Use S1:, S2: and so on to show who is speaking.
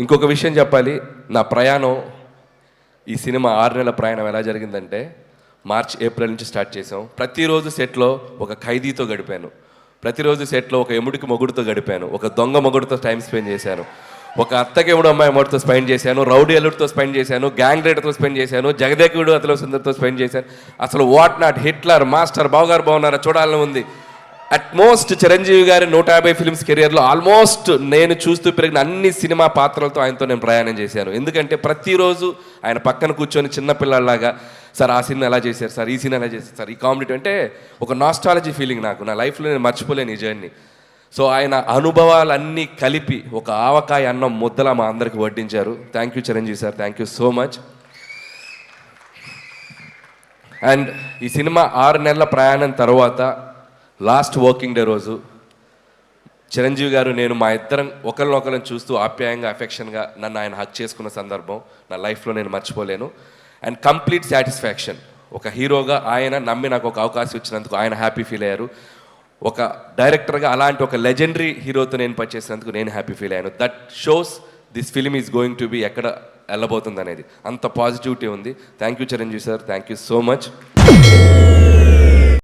S1: ఇంకొక విషయం చెప్పాలి. నా ప్రయాణం ఈ సినిమా ఆరు నెలల ప్రయాణం ఎలా జరిగిందంటే మార్చ్ ఏప్రిల్ నుంచి స్టార్ట్ చేసాం ప్రతిరోజు సెట్లో ఒక ఖైదీతో గడిపాను. ప్రతిరోజు సెట్లో ఒక ఎముడికి మొగుడుతో గడిపాను. ఒక దొంగ మొగుడుతో టైం స్పెండ్ చేశాను. ఒక అత్తకి ఎముడు అమ్మాయి అమ్మడితో స్పెండ్ చేశాను. రౌడీ అల్లుడితో స్పెండ్ చేశాను. గ్యాంగ్ రైడర్తో స్పెండ్ చేశాను. జగదేకుడు అతల సుందర్తో స్పెండ్ చేశాను. అసలు వాట్ నాట్ హిట్లర్ మాస్టర్ బావగారు బాగున్నారా? చూడాలని ఉంది. అట్ మోస్ట్ చిరంజీవి గారి నూట యాభై ఫిల్మ్స్ కెరియర్లో ఆల్మోస్ట్ నేను చూస్తూ పెరిగిన అన్ని సినిమా పాత్రలతో ఆయనతో నేను ప్రయాణం చేశాను. ఎందుకంటే ప్రతిరోజు ఆయన పక్కన కూర్చొని చిన్నపిల్లలాగా సార్ ఆ సినిమా ఎలా చేశారు? సార్ ఈ సినిమా ఎలా చేశారు? సార్ ఈ కామెడీ అంటే ఒక నాస్టాలజీ ఫీలింగ్ నాకు. నా లైఫ్లో నేను మర్చిపోలేను ఈ జర్నీ సో ఆయన అనుభవాలన్నీ కలిపి ఒక ఆవకాయ అన్నం ముద్దలా మా అందరికి వడ్డించారు. Thank you Chiranjeevi sir. Thank you so much and ఈ సినిమా ఆరు నెలల ప్రయాణం తర్వాత లాస్ట్ వర్కింగ్ డే రోజు చిరంజీవి గారు నేను మా ఇద్దరం ఒకరినొకరిని చూస్తూ ఆప్యాయంగా అఫెక్షన్గా నన్ను ఆయన హక్ చేసుకున్న సందర్భం నా లైఫ్లో నేను మర్చిపోలేను. అండ్ కంప్లీట్ సాటిస్ఫాక్షన్ ఒక హీరోగా ఆయన నమ్మి నాకు ఒక అవకాశం ఇచ్చినందుకు ఆయన హ్యాపీ ఫీల్ అయ్యారు. ఒక డైరెక్టర్గా అలాంటి ఒక లెజెండరీ హీరోతో నేను పనిచేసినందుకు నేను హ్యాపీ ఫీల్ అయ్యాను. That shows this film is going to be ఎక్కడ వెళ్ళబోతుంది అనేది. అంత పాజిటివిటీ ఉంది. Thank you Chiranjeevi sir thank you so much